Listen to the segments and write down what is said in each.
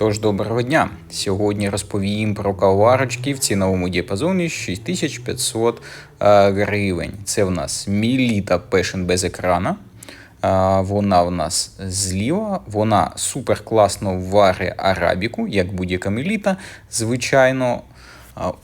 Тож доброго дня! Сьогодні розповім про каварочки в ціновому діапазоні 6500 е, гривень. Це в нас Міліта пешен без екрана. Е, Вона в нас зліва, вона супер класно варить арабіку, як будь-яка міліта, звичайно.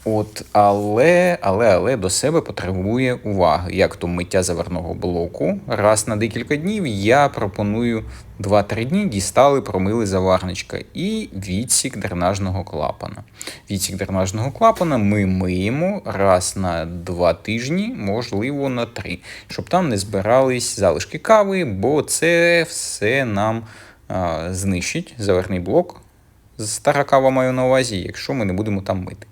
От, але, але, але до себе потребує уваги. Як то миття заварного блоку. Раз на декілька днів я пропоную 2-3 дні дістали, промили заварничка і відсік дренажного клапана. Відсік дренажного клапана ми миємо раз на 2 тижні, можливо, на 3, щоб там не збирались залишки кави, бо це все нам а, знищить заварний блок. Стара кава маю на увазі, якщо ми не будемо там мити.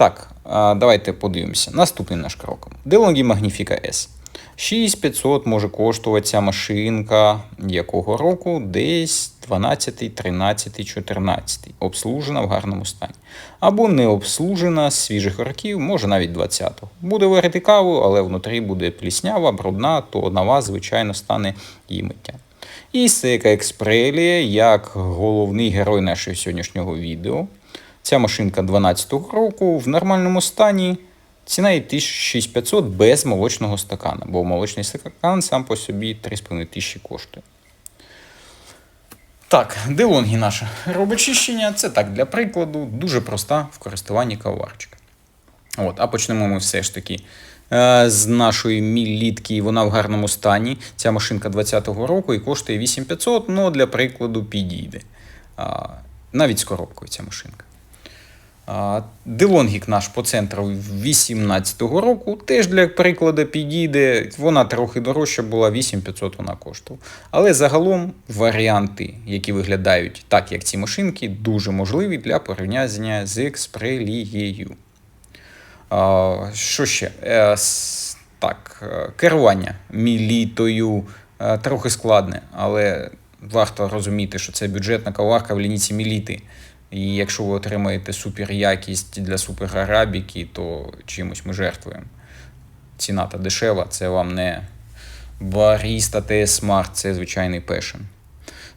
Так, давайте подивимося. Наступний наш крок. DeLonghi Magnifica S. 6500 може коштувати ця машинка якого року? Десь 12, 13, 14. Обслужена в гарному стані. Або не обслужена з свіжих років, може навіть 20-го. Буде варити каву, але внутрі буде пліснява, брудна, то на вас, звичайно, стане її миття. І Seika Exprelia, як головний герой нашого сьогоднішнього відео. Ця машинка 12-го року в нормальному стані. Ціна її 6500 без молочного стакана, бо молочний стакан сам по собі 3500 коштує. Так, делонгі наша робить чищення. Це так для прикладу, дуже проста в користуванні каварчика. От, а почнемо ми все ж таки е, з нашої мілітки. Вона в гарному стані. Ця машинка 20-го року і коштує 8500, ну для прикладу підійде. Навіть з коробкою ця машинка. Делонгік наш по центру 18-го року теж для прикладу підійде. Вона трохи дорожча була, 8500 вона коштувала. Але загалом варіанти, які виглядають так, як ці машинки, дуже можливі для порівняння з експрелією. Що ще? Е, Так, е, керування мілітою е, трохи складне, але варто розуміти, що це бюджетна каварка в лінійці міліти. І якщо ви отримаєте супер якість для супер арабіки, то чимось ми жертвуємо. Ціна та дешева, це вам не Barista TS Smart, це звичайний пешен.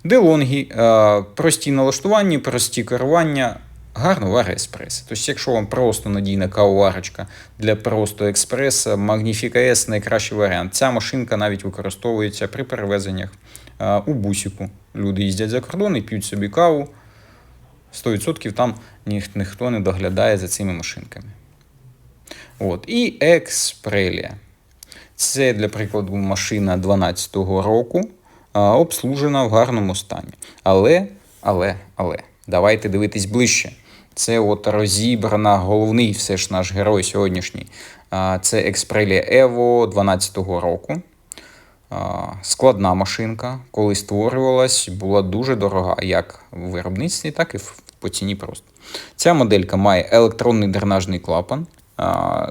Делонгі, е, прості налаштування, прості керування, гарно варить еспресо. Тобто, якщо вам просто надійна кавоварочка для просто експреса, Magnifica S найкращий варіант. Ця машинка навіть використовується при перевезеннях е, у бусіку. Люди їздять за кордон і п'ють собі каву. 100% там ніх- ніхто не доглядає за цими машинками. От. І Експрелія. Це, для прикладу, машина 12-го року, обслужена в гарному стані. Але, але, але, давайте дивитись ближче. Це от розібрана головний все ж наш герой сьогоднішній. Це Exprelia Evo 12-го року. Складна машинка, коли створювалась, була дуже дорога, як в виробництві, так і по ціні просто. Ця моделька має електронний дренажний клапан.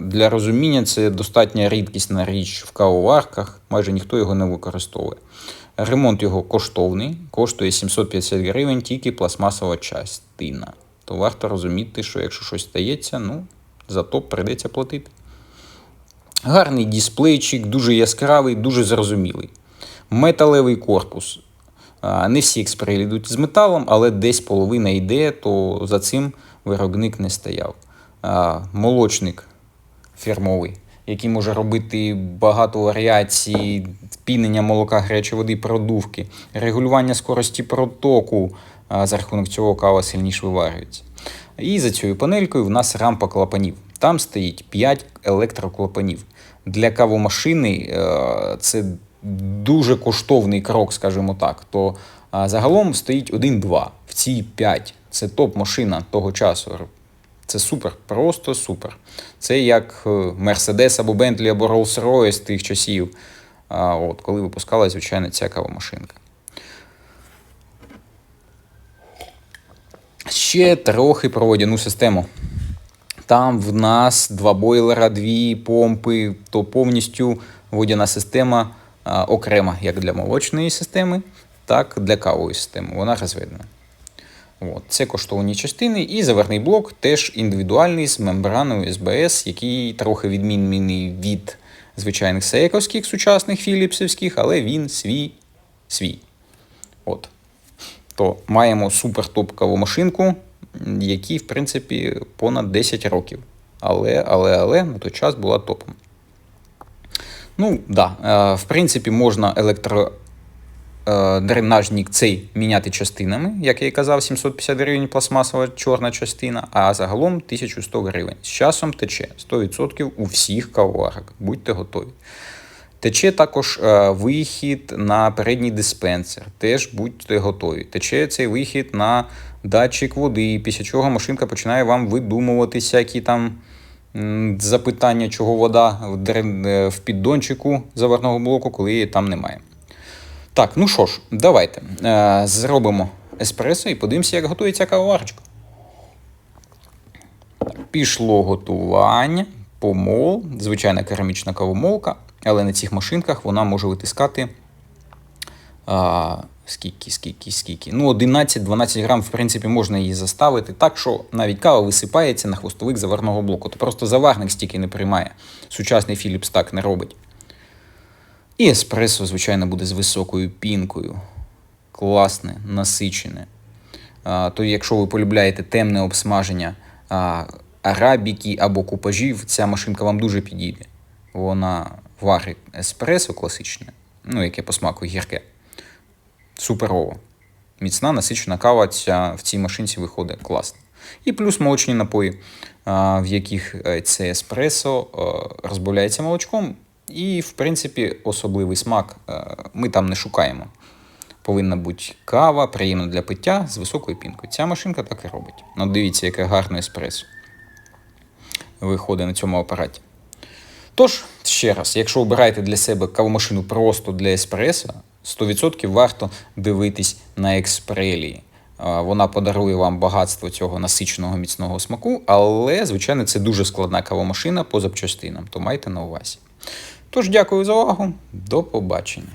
Для розуміння, це достатньо рідкісна річ в кавоварках, майже ніхто його не використовує. Ремонт його коштовний, коштує 750 гривень тільки пластмасова частина. То варто розуміти, що якщо щось стається, ну, за то прийдеться платити. Гарний дисплейчик, дуже яскравий, дуже зрозумілий. Металевий корпус. Не всі експрелі йдуть з металом, але десь половина йде, то за цим виробник не стояв. Молочник фірмовий, який може робити багато варіацій, пінення молока, гарячої води, продувки, регулювання скорості протоку. За рахунок цього кава сильніше виварюється. І за цією панелькою в нас рампа клапанів. Там стоїть 5 електроклапанів. Для кавомашини е, це дуже коштовний крок, скажімо так. То загалом стоїть 1-2. В цій 5. Це топ-машина того часу. Це супер, просто супер. Це як Mercedes або Bentley або Rolls-Royce тих часів, от, коли випускалася, звичайно, ця кавомашинка. Ще трохи про водяну систему. Там в нас два бойлера, дві помпи, то повністю водяна система окрема, як для молочної системи, так і для кавової системи. Вона розведена. От, це коштовні частини, і заверний блок теж індивідуальний з мембраною СБС, який трохи відмінний від звичайних сейковських сучасних філіпсівських, але він свій свій. От. то маємо супер-топ кавомашинку, м, якій, в принципі, понад 10 років. Але, але, але на той час була топом. Ну, да, е, в принципі, можна електро. е, цей міняти частинами, як я і казав, 750 гривень пластмасова чорна частина, а загалом 1100 гривень. З часом тече 100% у всіх кавоварок. Будьте готові. Тече також е, вихід на передній диспенсер. Теж будьте готові. Тече цей вихід на датчик води, після чого машинка починає вам видумувати всякі там запитання, чого вода е, в піддончику заварного блоку, коли її там немає. Так, ну що ж, давайте е, зробимо еспресо і подивимося, як готується кавоварочка. Пішло готування, помол, звичайна керамічна кавомолка, але на цих машинках вона може витискати скільки, скільки, скільки. Ну, 11-12 грам, в принципі, можна її заставити так, що навіть кава висипається на хвостовик заварного блоку. То просто заварник стільки не приймає. Сучасний Philips так не робить. І еспресо, звичайно, буде з високою пінкою. Класне, насичене. А, то якщо ви полюбляєте темне обсмаження а, арабіки або купажів, ця машинка вам дуже підійде. Вона варить еспресо класичне, ну, яке по смаку гірке. Суперово. Міцна, насичена кава ця, в цій машинці виходить класно. І плюс молочні напої, в яких е, це еспресо е, розбавляється молочком. І, в принципі, особливий смак е, ми там не шукаємо. Повинна бути кава, приємна для пиття з високою пінкою. Ця машинка так і робить. Ну, дивіться, яке гарне еспресо виходить на цьому апараті. Тож, ще раз, якщо обираєте для себе кавомашину просто для еспресо, 100% варто дивитись на експрелії. Вона подарує вам багатство цього насиченого міцного смаку, але, звичайно, це дуже складна кавомашина по запчастинам, то майте на увазі. Тож, дякую за увагу, до побачення.